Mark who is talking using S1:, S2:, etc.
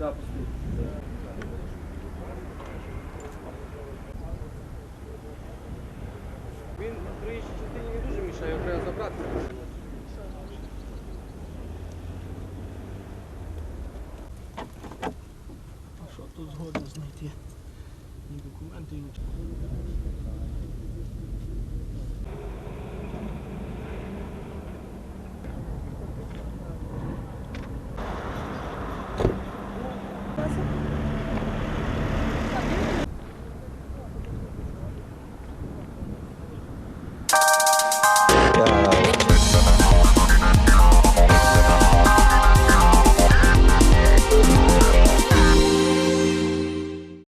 S1: Да, пустые. Він на проїжджій частині не дуже мішає, я треба забрати. А що тут згодом найти? Ні документи, і нічого.